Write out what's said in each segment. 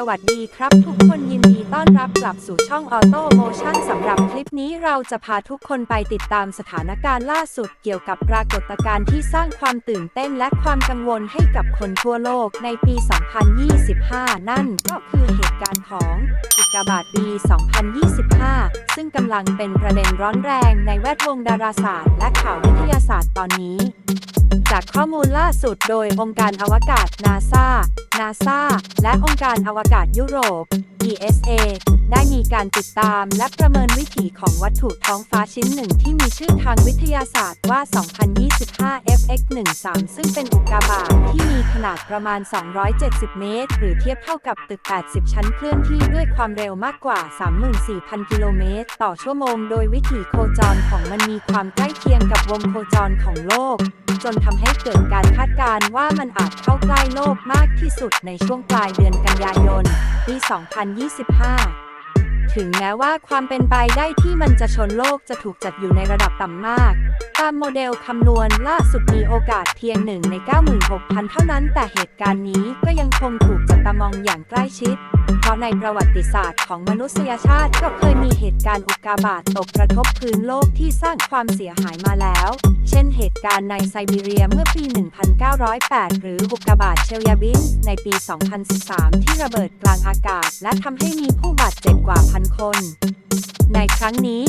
สวัสดีครับทุกคนยินดีต้อนรับกลับสู่ช่อง Auto Motion สำหรับคลิปนี้เราจะพาทุกคนไปติดตามสถานการณ์ล่าสุดเกี่ยวกับปรากฏการณ์ที่สร้างความตื่นเต้นและความกังวลให้กับคนทั่วโลกในปี 2025 นั่นก็คือเหตุการณ์ของอุกกาบาตปี 2025 ซึ่งกำลังเป็นประเด็นร้อนแรงในแวดวงดาราศาสตร์ และข่าววิทยาศาสตร์ตอนนี้ จากข้อมูลล่าสุดโดยองค์การอวกาศนาซานาซาและองค์การอวกาศยุโรป ESA ได้มีการติดตามและประเมินวิถีของวัตถุท้องฟ้าชิ้นหนึ่งที่มีชื่อทางวิทยาศาสตร์ว่า 2025 FX13 ซึ่งเป็นอุกกาบาตที่มีขนาดประมาณ 270 เมตร หรือเทียบเท่ากับตึก 80 ชั้นเคลื่อนที่ด้วยความเร็วมากกว่า 34,000 กิโลเมตร ต่อชั่วโมง โดยวิถีโคจรของมันมีความใกล้เคียงกับวงโคจรของโลก จนทำให้เกิดการคาดการณ์ว่ามันอาจเข้าใกล้โลกมากที่สุดในช่วงปลายเดือนกันยายน ปี 2025 ถึงแม้ว่าความเป็นไปได้ที่มันจะชนโลกจะถูกจัดอยู่ในระดับต่ำมาก ตามโมเดลคำนวณล่าสุดมีโอกาสเพียงหนึ่งใน 96,000 เท่านั้น แต่เหตุการณ์นี้ก็ยังคงถูกจับตามองอย่างใกล้ชิด เพราะในประวัติศาสตร์ของมนุษยชาติก็เคยมีเหตุการณ์อุกกาบาตตกกระทบพื้นโลกที่สร้างความเสียหายมาแล้ว เช่นเหตุการณ์ในไซบีเรียเมื่อปี 1908 หรืออุกกาบาตเชลยาบินในปี 2013 ที่ระเบิดกลางอากาศ และทำให้มีผู้บาดเจ็บกว่าพันคนในครั้งนี้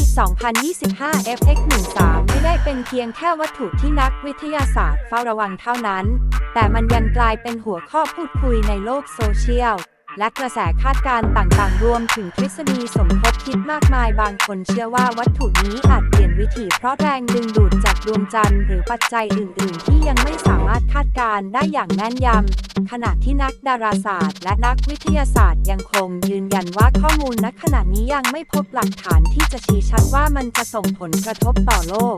2025 FX13 ไม่ได้เป็นเพียงแค่วัตถุที่นักวิทยาศาสตร์เฝ้าระวังเท่านั้น แต่มันยังกลายเป็นหัวข้อพูดคุยในโลกโซเชียล และกระแสคาดการณ์ต่างๆ รวมถึงทฤษฎีสมคบคิดมากมาย บางคนเชื่อว่าวัตถุนี้อาจเปลี่ยนวิถีเพราะแรงดึงดูดจากดวงจันทร์หรือปัจจัยอื่น ๆ ที่ยังไม่สามารถคาดการณ์ได้อย่างแม่นยำ ขณะที่นักดาราศาสตร์ และนักวิทยาศาสตร์ยังคงยืนยันว่าข้อมูลณขณะนี้ยังไม่พบหลักฐานที่จะชี้ชัดว่ามันจะส่งผลกระทบต่อโลก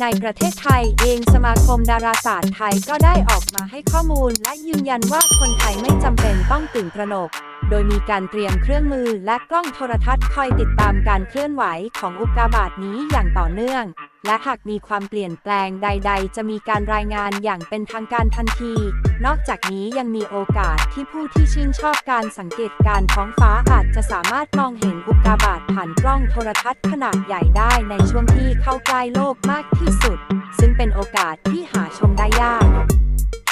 ในประเทศไทยเองสมาคมดาราศาสตร์ไทยก็ได้ออกมาให้ข้อมูล และยืนยันว่าคนไทยไม่จำเป็นต้องตื่นตระหนก โดยมีการเตรียมเครื่องมือและกล้องโทรทัศน์คอยติดตามการเคลื่อนไหวของอุกกาบาตนี้อย่างต่อเนื่อง และหากมีความเปลี่ยนแปลงใด ๆ จะมีการรายงานอย่างเป็นทางการทันที นอกจากนี้ยังมีโอกาสที่ผู้ที่ชื่นชอบการสังเกตการท้องฟ้าอาจจะสามารถมองเห็นอุกกาบาตผ่านกล้องโทรทัศน์ขนาดใหญ่ได้ในช่วงที่เข้าใกล้โลกมากที่สุด ซึ่งเป็นโอกาสที่หาชมได้ยาก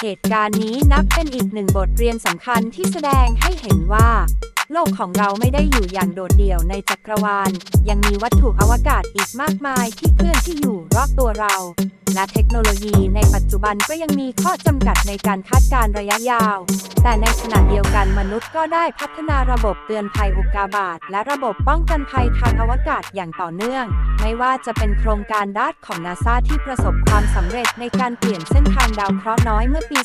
เหตุการณ์นี้นับเป็นอีกหนึ่งบทเรียนสำคัญที่แสดงให้เห็นว่า โลกของเราไม่ได้อยู่อย่างโดดเดี่ยวในจักรวาล ยังมีวัตถุอวกาศอีกมากมายที่เคลื่อนที่อยู่รอบตัวเรา และเทคโนโลยีในปัจจุบันก็ยังมีข้อจำกัดในการคาดการณ์ระยะยาว แต่ในขณะเดียวกันมนุษย์ก็ได้พัฒนาระบบเตือนภัยอุกกาบาตและระบบป้องกันภัยทางอวกาศอย่างต่อเนื่อง ไม่ว่าจะเป็นโครงการดัดของนาซาที่ประสบความสำเร็จในการเปลี่ยนเส้นทางดาวเคราะห์น้อยเมื่อปี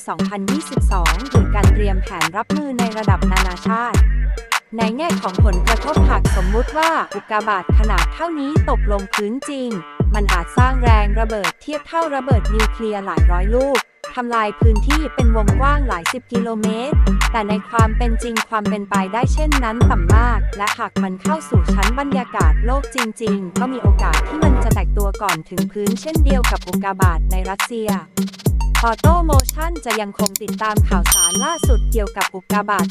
2022 หรือการเตรียมแผนรับมือในระดับนานาชาติ ในแง่ของผลกระทบหากสมมุติว่าอุกกาบาตขนาดเท่านี้ตกลงพื้นจริง มันอาจสร้างแรงระเบิดเทียบเท่าระเบิดนิวเคลียร์หลายร้อยลูกทำลายพื้นที่เป็นวงกว้างหลายสิบกิโลเมตร แต่ในความเป็นจริงความเป็นไปได้เช่นนั้นต่ำมาก และหากมันเข้าสู่ชั้นบรรยากาศโลกจริง ๆ ก็มีโอกาสที่มันจะแตกตัวก่อนถึงพื้นเช่นเดียวกับอุกกาบาตในรัสเซีย อโตโมชั่นจะยังคงติดตามข่าวสารล่าสุดเกี่ยวกับอุกกาบาต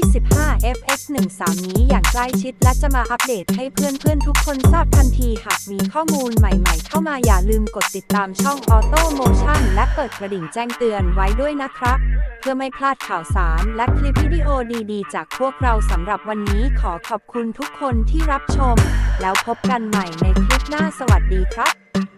2025 FX13 นี้อย่างใกล้ชิดและจะมาอัปเดตให้เพื่อนๆ ทุกคนทราบทันที หากมีข้อมูลใหม่ๆ เข้ามาอย่าลืมกดติดตามช่องออโตโมชั่นและเปิดกระดิ่งแจ้งเตือนไว้ด้วยนะครับ เพื่อไม่พลาดข่าวสารและคลิปวิดีโอดีๆ จากพวกเราสำหรับวันนี้ขอขอบคุณทุกคนที่รับชม แล้วพบกันใหม่ในคลิปหน้าสวัสดีครับ